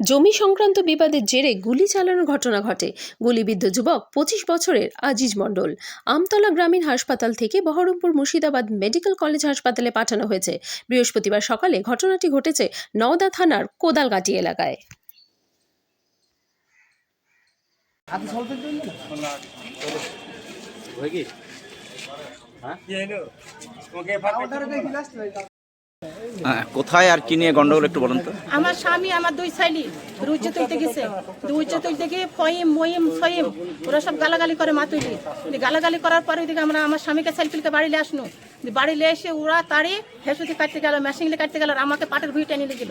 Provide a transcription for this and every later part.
জমি সংক্রান্ত বিবাদের জেরে গুলি চালানোর ঘটনা ঘটে। গুলিবিদ্ধ যুবক পঁচিশ বছরের আজিজ মণ্ডল। আমতলা গ্রামীণ হাসপাতাল থেকে বহরমপুর মুর্শিদাবাদ মেডিকেল কলেজ হাসপাতালে পাঠানো হয়েছে। বৃহস্পতিবার সকালে ঘটনাটি ঘটেছে নওদা থানার কোদালগাটি এলাকায়। হ্যাঁ, কোথায় আর কি নিয়ে গন্ডগোল একটু বলুন তো। আমার স্বামী, আমার দুই ছেলে রুচে তুলতে গেছে। রুচে তুলতে গিয়ে ফহিম মহিম সহিম ওরা সব গালাগালি করে মা তুলি গালাগালি করার পরে ওইদিকে আমরা, আমার স্বামীকে সাইকেলকে বাড়িলে আসনু। দিয়ে বাড়িলে এসে ওরা তাড়ি হেসুতি কাটতে গেল মেশিনলে কাটতে গেল আর আমাকে পাটের ভুঁই টেনে গেল।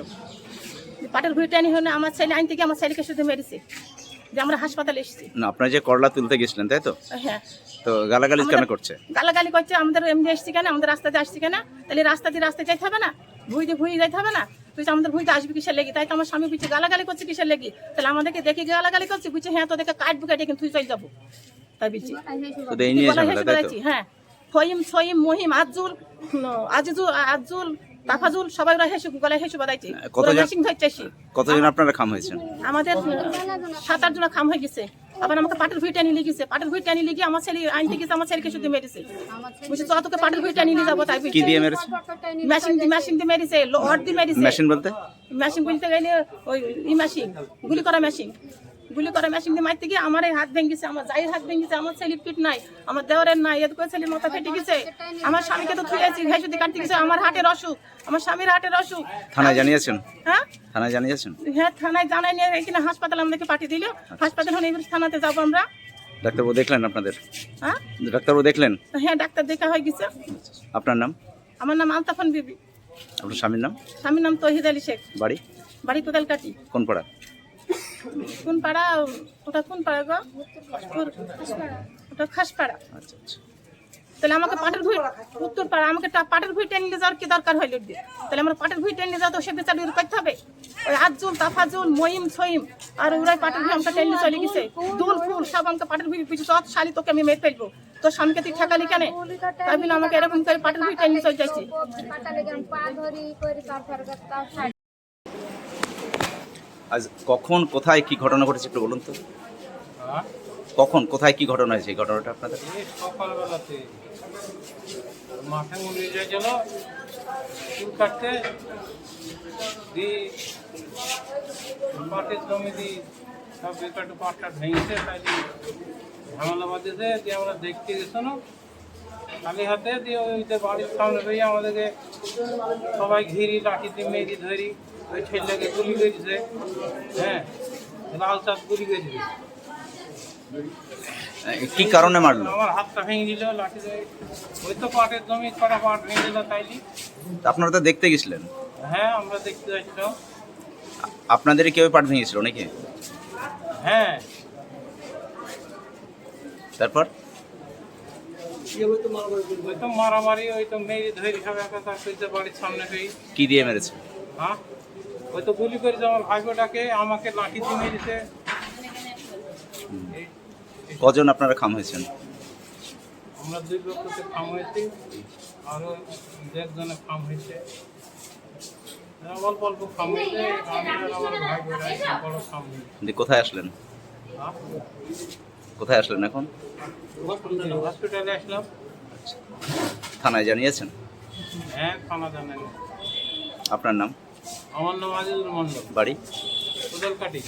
পাটের ভুঁই টেনে হলে আমার ছেলে আইন থেকে আমার ছেলেকে শুধু মেরেছে। যে আমরা হাসপাতালে এসেছি। না আপনার যে করলা তুলতে গেছিলেন তাই তো? হ্যাঁ। তো গালাগালি কেন করছে? গালাগালি করছে আমাদের এমনি আসছি কেন? আমাদের রাস্তা দিয়ে আসছি কেন? তাহলে রাস্তা দিয়ে রাস্তায় যাইতে হবে না? ভুই দিয়ে ভুই যাইতে হবে না? তুই আমাদের ভুইতে আসবি কিসের লেগে? তাই তো আমার স্বামী বুঝছে গালাগালি করছে কিসের লেগে? তাহলে আমাদেরকে দেখে গালাগালি করছে বুঝছে হ্যাঁ তোদেরকে কাটবো কেটে কিন্তু তুই চলে যাব। তাই বুঝছি হ্যাঁ। ফহিম সহিম মহিম আজুল আজিজুল আজুল তাফাজুল সবাই ওরা হেসু গলায় হেসু বাদাইছে। ওরা মেশিন ধরছে কতজন আপনারা খাম হয়েছেন? আমাদের সাত আট জন খাম হয়ে গেছে। আবার আমাকে পাটের ভুঁই টানি লিখেছে পাটের ভুঁই টানি লিখে আমার ছেলে আনতে গেছে আমার ছেলেকে শুধু মেরেছে। বুঝছি তো তোকে পাটের ভুঁই টানি নিয়ে যাব তাই কি দিয়ে মেরেছে? মেশিন মেশিন দিয়ে মেরেছে লোহার দিয়ে মেরেছে। মেশিন বলতে? মেশিন বলতে গেলে ওই ই মেশিন গুলি করা মেশিন। গুলি করা মেশিন দিয়ে মারতে গিয়ে আমার এই হাত ভেঙেছে আমার যাই হাত ভেঙেছে আমার ছেলে পিট নাই আমার দেওয়ারের নাই এত করে ছেলে মাথা ফেটে গেছে। আমার স্বামীকে তো থুয়েছি দিয়ে কাটতে গেছে আমার হাটের অসুখ আমার স্বামীর হাটের অসুখ। থানায় জানিয়েছেন? হ্যাঁ? থানায় জানিয়েছেন? হ্যাঁ থানায় জানাই নিয়ে এখানে হাসপাতালে আমাদেরকে পাঠিয়ে দিল। হাসপাতাল হলে থানাতে যাব আমরা। ডাক্তারবাবু দেখলেন আপনাদের? হ্যাঁ? ডাক্তারবাবু দেখলেন? হ্যাঁ ডাক্তার দেখা হয়ে গেছে। আপনার নাম? আমার নাম আলতাফান বিবি। আপনার স্বামীর নাম? স্বামীর নাম তহিদ আলী শেখ। বাড়ি? বাড়ি কোদাল কাটি কোন পাড়া? কোন পাড়া ওটা কোন পাড়া গো ওটা খাসপাড়া। তাহলে আমাকে পাটের ভুঁই উত্তর পাড়া আমাকে পাটের ভুঁই টেনে নিয়ে যাওয়ার কি দরকার হইল দিয়ে? তাহলে আমরা পাটের ভুঁই টেনে যাওয়া তো সে বিচার করতে হবে। ওই আজুল তাফাজুল মহিম সহিম আর ওরাই পাটের ভুঁই আমাকে টেনে চলে গেছে। দুল, ফুল সব আমাকে পাটের ভুঁই পিছু সব শালি তোকে আমি মেরে ফেলব। তোর স্বামীকে তুই ঠেকালি কেন? তাই আমাকে এরকম করে পাটের ভুঁই টেনে চলে যাচ্ছি। আজ কখন, কোথায় কি ঘটনা ঘটেছে একটু বলুন তো। কখন, কোথায় কি ঘটনা হয়েছে ঘটনাটা আপনাদের? সকালবেলাতে মাঠে মুড়িয়ে যাইছিল চুল কাটতে দি পাটের জমি দি সব বেকার পাটটা ভেঙেছে, তাই ঝামেলা বাঁধেছে, দিয়ে আমরা দেখতে গেছো না খালি হাতে দিয়ে ওইতে বাড়ির সামনে পেয়ে আমাদেরকে সবাই ঘিরি, লাঠি দিয়ে মেরি ধরি। ওই ছেলেকে গুলি করেছে। হ্যাঁ লাল চাঁদ গুলি করেছে। কি কারণে মারলো? আমার হাতটা ভেঙে দিল লাঠি দিয়ে ওই তো পাটের জমি কটা পাট ভেঙে দিল তাইলি। আপনারা তো দেখতে গেছিলেন। হ্যাঁ আমরা দেখতে যাচ্ছিলাম। আপনাদের কেউ পাট ভেঙেছিল নাকি? হ্যাঁ। তারপর? ওই তো মারামারি ওই তো মেয়ে ধরি সব একা কইতে বাড়ির সামনে হই কি দিয়ে মেরেছে? হ্যাঁ? ওই তো গুলি করেছে আমার ভাইপোটাকে আমাকে লাঠি দিয়ে মেরেছে কজন আপনারা খাম হয়েছেন? আমরা দুই লোককে ফার্ম হয়েছি আরও একজনে ফার্ম হয়েছে। হ্যাঁ, অল্প অল্প হয়েছে আমার ভাই বোনেরা বড় ফার্ম হয়েছে। দিয়ে কোথায় আসলেন? কোথায় আসলেন এখন? হসপিটালে আসলাম। থানায় জানিয়েছেন? হ্যাঁ জানেন আপনার নাম? আমার নাম আজিজুল মন্ডল বাড়ি? কোদালকাটি